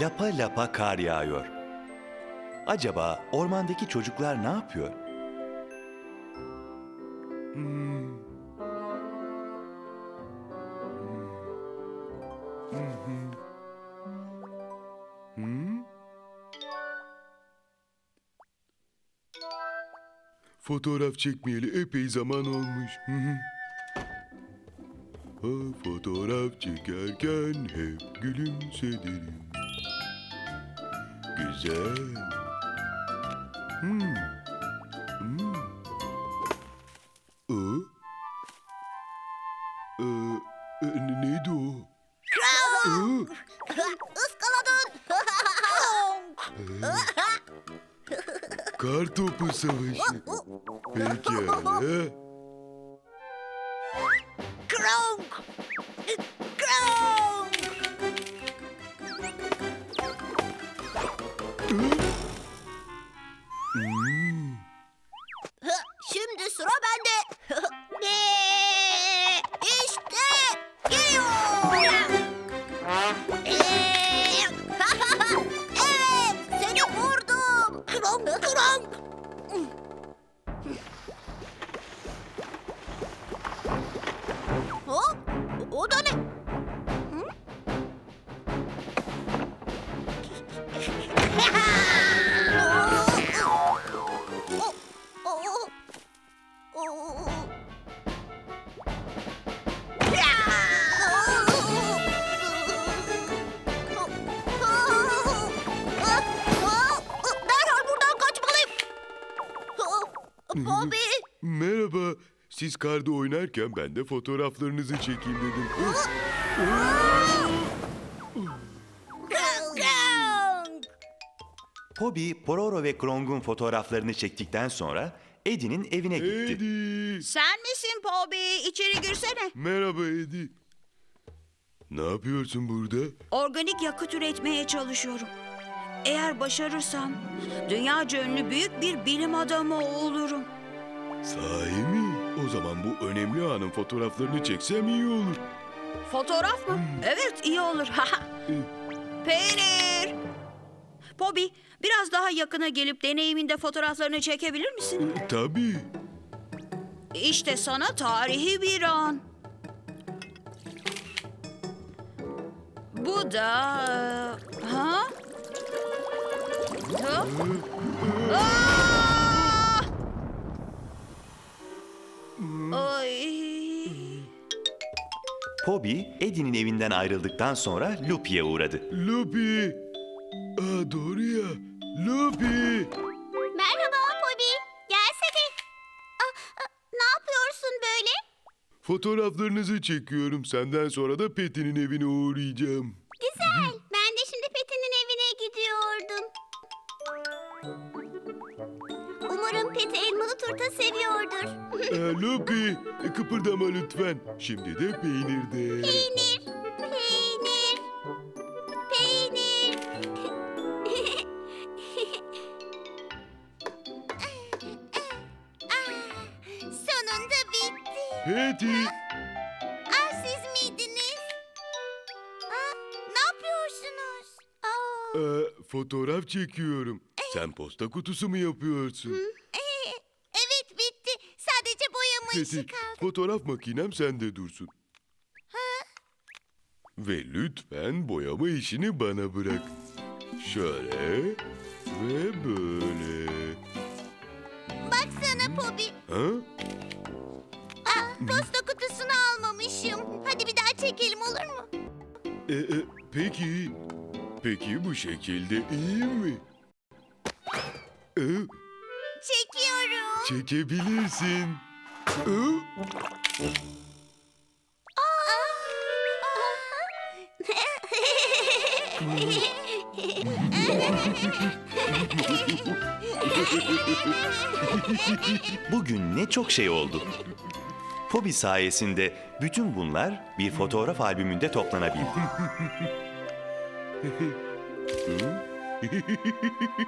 Lapa lapa kar yağıyor. Acaba ormandaki çocuklar ne yapıyor? Hmm. Fotoğraf çekmeyeli epey zaman olmuş. Fotoğraf çekerken hep gülümserim. Güzel. Hmm. Hmm. Aa? Ee, e, ne- neydi o? Aa, Iskaladın. kar topu savaşı. Pekala. Kronk. Kronk. Geliyor. evet, Bobby. Merhaba. Siz karda oynarken ben de fotoğraflarınızı çekeyim dedim. Öf, Pororo ve Krong'un fotoğraflarını çektikten sonra Eddie'nin evine gitti. Eddie. Sen misin Bobby? İçeri girsene. Merhaba Eddie. Ne yapıyorsun burada? Organik yakıt üretmeye çalışıyorum. Eğer başarırsam dünyaca ünlü büyük bir bilim adamı olurum. Sahi mi? O zaman bu önemli anın fotoğraflarını çeksem iyi olur. Fotoğraf mı? Evet iyi olur. Peynir. Bobby biraz daha yakına gelip deneyiminde fotoğraflarını çekebilir misin? E, tabii. İşte sana tarihi bir an. Bu da... Ha? Ha? Bobby, Eddie'nin evinden ayrıldıktan sonra Lupi'ye uğradı. Lupi. Aa doğru ya. Lupi. Merhaba Bobby. Gelsene. Aa, aa, ne yapıyorsun böyle? Fotoğraflarınızı çekiyorum. Senden sonra da Peti'nin evine uğrayacağım. Güzel. Turta seviyordur. Aa, Lupi, e, kıpırdama lütfen. Şimdi de peynirde. Peynir, peynir, peynir. Ah, Sonunda bitti. Peti. Ah siz miydiniz? Ah, ne yapıyorsunuz? Aa, Aa, fotoğraf çekiyorum. Sen posta kutusu mu yapıyorsun? ee, evet bitti. Sadece kaldı. fotoğraf makinem sende dursun. Ve lütfen boyama işini bana bırak. Şöyle ve böyle. Baksana Pobi. Ha? Ah, posta kutusunu almamışım. Hadi bir daha çekelim olur mu? E, e, peki. Peki bu şekilde iyi mi? E, Çekiyorum. çekebilirsin. Bugün ne çok şey oldu. Bobby sayesinde bütün bunlar bir fotoğraf albümünde toplanabildi.